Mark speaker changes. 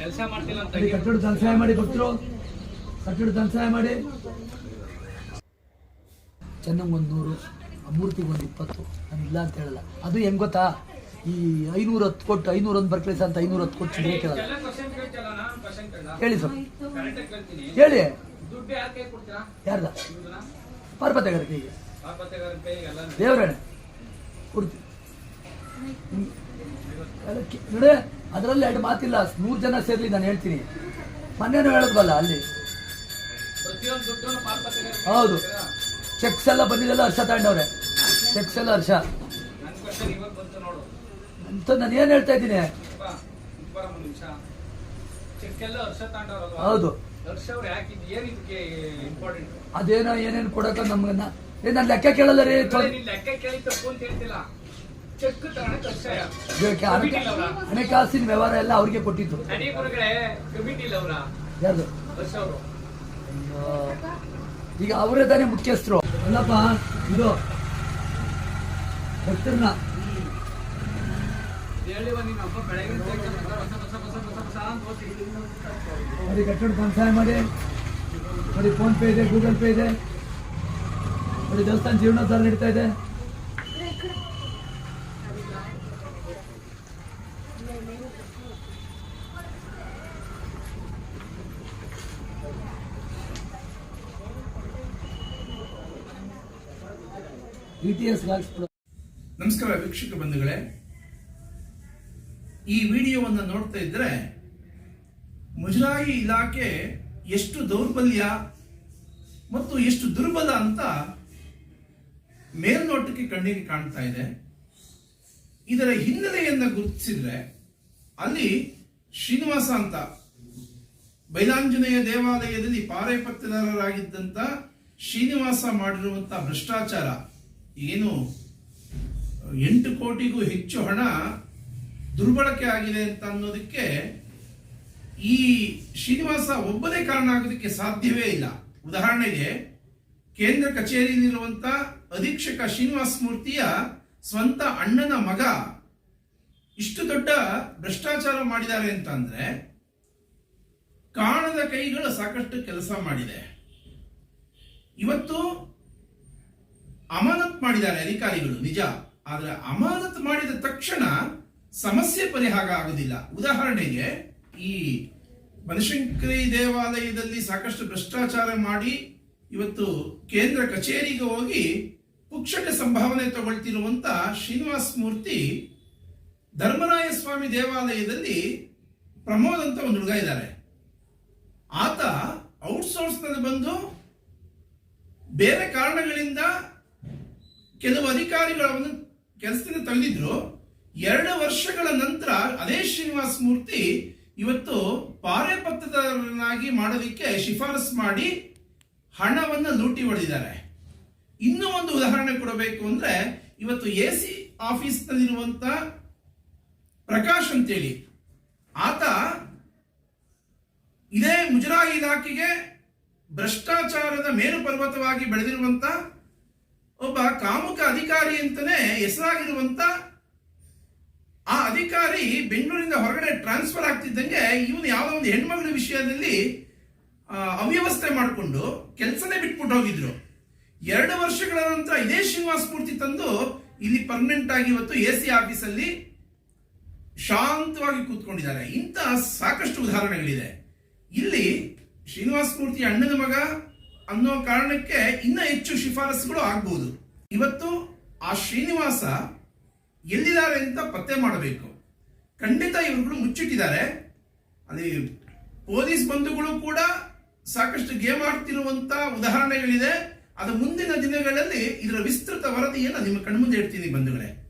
Speaker 1: ಕೆಲಸ ಮಾಡ್ತಿಲ್ಲ ಅಂತ
Speaker 2: ಕಟ್ಟಡ ಧನ ಸಹಾಯ ಮಾಡಿ ಭಕ್ತರು. ಕಟ್ಟಡ ಸಹಾಯ ಮಾಡಿ. ಚೆನ್ನಂಗೊಂದು ನೂರು ಮೂರ್ತಿಗೆ ಒಂದು ಇಪ್ಪತ್ತು. ನಾನು ಇಲ್ಲ ಅಂತ ಹೇಳಲ್ಲ. ಅದು ಹೆಂಗ್ ಗೊತ್ತಾ? ಈ ಐನೂರು ಹತ್ತು ಕೊಟ್ಟು ಐನೂರು ಒಂದು ಬರ್ಕ್ಲೇಸ್ ಅಂತ ಐನೂರು ಹತ್ತು ಕೊಟ್ಟು ಚಿಲ್ಲರೆ ಕೇಳಲ್ಲ. ಹೇಳಿ ಸರ್. ಹೇಳಿ. ಯಾರ್ದ? ಪಾರ್ವತಿಗಾರ ಕೈಗೆ. ದೇವರೇ. ಅದಕ್ಕೆ ನೋಡಿ. ಅದರಲ್ಲಿ ಎರಡು ಮಾತಿಲ್ಲ, ನೂರು ಜನ ಸೇರ್ಲಿ ನಾನು ಹೇಳ್ತೀನಿ. ಮೊನ್ನೆನೂ ಹೇಳಿದ್ವಲ್ಲ ಅಲ್ಲಿ? ಹೌದು. ಚೆಕ್ಸ್ ಎಲ್ಲ ಬಂದಿದ್ದೆಲ್ಲ ಹರ್ಷ ತಗೊಂಡವ್ರೆ ಚೆಕ್ಸ್ ಎಲ್ಲ ಹರ್ಷ. ಅಂತ ನಾನು ಏನು ಹೇಳ್ತಾ ಇದ್ದೀನಿ? ಹೌದು. ಅದೇನೋ ಏನೇನು ಕೊಡಕ ಏ, ನಾನು ಲೆಕ್ಕ ಕೇಳಲ್ಲ ರೀ
Speaker 1: ಲೆಕ್ಕ
Speaker 2: ಹಣಕಾಸಿನ ವ್ಯವಹಾರ ಎಲ್ಲ ಅವ್ರಿಗೆ
Speaker 1: ಅವರು
Speaker 2: ಈಗ ಅವರೇ ತಾನೇ ಮುಖ್ಯಸ್ಥರು. ಅಲ್ಲಪ್ಪ, ಇದು ಭಕ್ತರನ್ನ ನೋಡಿ, ಕಟ್ಟಡ ಸಹಾಯ ಮಾಡಿ. ನೋಡಿ, ಫೋನ್ ಪೇ ಇದೆ, ಗೂಗಲ್ ಪೇ ಇದೆ. ಅದೇ ದೇವಸ್ಥಾನ ಜೀವನೋದ್ಧಾರ ನಡೀತಾ ಇದೆ.
Speaker 3: ನಮಸ್ಕಾರ ವೀಕ್ಷಕ ಬಂಧುಗಳೇ. ಈ ವಿಡಿಯೋವನ್ನು ನೋಡ್ತಾ ಇದ್ರೆ ಮುಜರಾಯಿ ಇಲಾಖೆ ಎಷ್ಟು ದೌರ್ಬಲ್ಯ ಮತ್ತು ಎಷ್ಟು ದುರ್ಬಲ ಅಂತ ಮೇಲ್ನೋಟಕ್ಕೆ ಕಣ್ಣಿಗೆ ಕಾಣ್ತಾ ಇದೆ. ಇದರ ಹಿನ್ನೆಲೆಯನ್ನು ಗುರುತಿಸಿದ್ರೆ ಅಲ್ಲಿ ಶ್ರೀನಿವಾಸ ಅಂತ ಬೈಲಾಂಜನೇಯ ದೇವಾಲಯದಲ್ಲಿ ಪಾರೆ ಪತ್ತದಾರರಾಗಿದ್ದಂತ ಶ್ರೀನಿವಾಸ ಮಾಡಿರುವಂಥ ಭ್ರಷ್ಟಾಚಾರ ಏನು, ಎಂಟು ಕೋಟಿಗೂ ಹೆಚ್ಚು ಹಣ ದುರ್ಬಳಕೆ ಆಗಿದೆ ಅಂತ ಅನ್ನೋದಕ್ಕೆ ಈ ಶ್ರೀನಿವಾಸ ಒಬ್ಬನೇ ಕಾರಣ ಆಗೋದಕ್ಕೆ ಸಾಧ್ಯವೇ ಇಲ್ಲ. ಉದಾಹರಣೆಗೆ, ಕೇಂದ್ರ ಕಚೇರಿಯಲ್ಲಿರುವಂಥ ಅಧೀಕ್ಷಕ ಶ್ರೀನಿವಾಸ ಮೂರ್ತಿಯ ಸ್ವಂತ ಅಣ್ಣನ ಮಗ ಇಷ್ಟು ದೊಡ್ಡ ಭ್ರಷ್ಟಾಚಾರ ಮಾಡಿದ್ದಾರೆ ಅಂತಂದ್ರೆ ಕಾಣದ ಕೈಗಳು ಸಾಕಷ್ಟು ಕೆಲಸ ಮಾಡಿದೆ. ಇವತ್ತು ಅಮಾನತ್ ಮಾಡಿದ್ದಾರೆ ಅಧಿಕಾರಿಗಳು, ನಿಜ. ಆದರೆ ಅಮಾನತ್ ಮಾಡಿದ ತಕ್ಷಣ ಸಮಸ್ಯೆ ಪರಿಹಾರ ಆಗುದಿಲ್ಲ. ಉದಾಹರಣೆಗೆ, ಈ ಬನಶಂಕರಿ ದೇವಾಲಯದಲ್ಲಿ ಸಾಕಷ್ಟು ಭ್ರಷ್ಟಾಚಾರ ಮಾಡಿ ಇವತ್ತು ಕೇಂದ್ರ ಕಚೇರಿಗೆ ಹೋಗಿ ಪುಕ್ಷಟ ಸಂಭಾವನೆ ತಗೊಳ್ತಿರುವಂತ ಶ್ರೀನಿವಾಸ ಮೂರ್ತಿ ಧರ್ಮರಾಯ ಸ್ವಾಮಿ ದೇವಾಲಯದಲ್ಲಿ ಪ್ರಮೋದ್ ಅಂತ ಒಂದು ಹುಡುಗ ಇದ್ದಾರೆ. ಆತ ಔಟ್ಸೋರ್ಸ್ನಲ್ಲಿ ಬಂದು ಬೇರೆ ಕಾರಣಗಳಿಂದ ಕೆಲವು ಅಧಿಕಾರಿಗಳನ್ನು ಕೆಲಸದಿಂದ ತೆಗೆದಿದ್ರು ಎರಡು ವರ್ಷಗಳ ನಂತರ ಅದೇ ಶ್ರೀನಿವಾಸ ಮೂರ್ತಿ ಇವತ್ತು ಪಾರೆಪತ್ರದಾರನಾಗಿ ಮಾಡೋದಕ್ಕೆ ಶಿಫಾರಸ್ ಮಾಡಿ ಹಣವನ್ನು ಲೂಟಿ ಹೊಡೆದಿದ್ದಾರೆ. ಇನ್ನೂ ಒಂದು ಉದಾಹರಣೆ ಕೊಡಬೇಕು ಅಂದ್ರೆ ಇವತ್ತು ಎ ಸಿ ಆಫೀಸ್ನಲ್ಲಿರುವಂತ ಪ್ರಕಾಶ್ ಅಂತೇಳಿ. ಆತ ಇದೇ ಮುಜರಾಯಿ ಇಲಾಖೆಗೆ ಭ್ರಷ್ಟಾಚಾರದ ಮೇರು ಪರ್ವತವಾಗಿ ಬೆಳೆದಿರುವಂತ ಒಬ್ಬ ಕಾಮುಕ ಅಧಿಕಾರಿ ಅಂತಾನೆ ಹೆಸರಾಗಿರುವಂತ ಆ ಅಧಿಕಾರಿ ಬೆಂಗಳೂರಿಂದ ಹೊರಗಡೆ ಟ್ರಾನ್ಸ್ಫರ್ ಆಗ್ತಿದ್ದಂಗೆ ಇವನು ಯಾವುದೋ ಒಂದು ಹೆಣ್ಮಗಳ ವಿಷಯದಲ್ಲಿ ಅವ್ಯವಸ್ಥೆ ಮಾಡಿಕೊಂಡು ಕೆಲಸನೇ ಬಿಟ್ಬಿಟ್ಟು ಹೋಗಿದ್ರು. ಎರಡು ವರ್ಷಗಳ ನಂತರ ಇದೇ ಶ್ರೀನಿವಾಸ ಮೂರ್ತಿ ತಂದು ಇಲ್ಲಿ ಪರ್ಮನೆಂಟ್ ಆಗಿ ಇವತ್ತು ಎ ಸಿ ಆಫೀಸಲ್ಲಿ ಶಾಂತವಾಗಿ ಕೂತ್ಕೊಂಡಿದ್ದಾರೆ. ಇಂತಹ ಸಾಕಷ್ಟು ಉದಾಹರಣೆಗಳಿದೆ. ಇಲ್ಲಿ ಶ್ರೀನಿವಾಸ ಮೂರ್ತಿ ಅಣ್ಣನ ಮಗ ಅನ್ನೋ ಕಾರಣಕ್ಕೆ ಇನ್ನ ಹೆಚ್ಚು ಶಿಫಾರಸುಗಳು ಆಗ್ಬೋದು. ಇವತ್ತು ಆ ಶ್ರೀನಿವಾಸ ಎಲ್ಲಿದ್ದಾರೆ ಅಂತ ಪತ್ತೆ ಮಾಡಬೇಕು. ಖಂಡಿತ ಇವರುಗಳು ಮುಚ್ಚಿಟ್ಟಿದ್ದಾರೆ. ಅಲ್ಲಿ ಪೊಲೀಸ್ ಬಂಧುಗಳು ಕೂಡ ಸಾಕಷ್ಟು ಗೇಮ್ ಆಡ್ತಿರುವಂತ ಉದಾಹರಣೆಗಳಿದೆ. ಅದು ಮುಂದಿನ ದಿನಗಳಲ್ಲಿ ಇದರ ವಿಸ್ತೃತ ವರದಿಯನ್ನು ನಿಮ್ಮ ಕಣ್ಮುಂದೆ ಇಡ್ತೀನಿ ಬಂಧುಗಳೇ.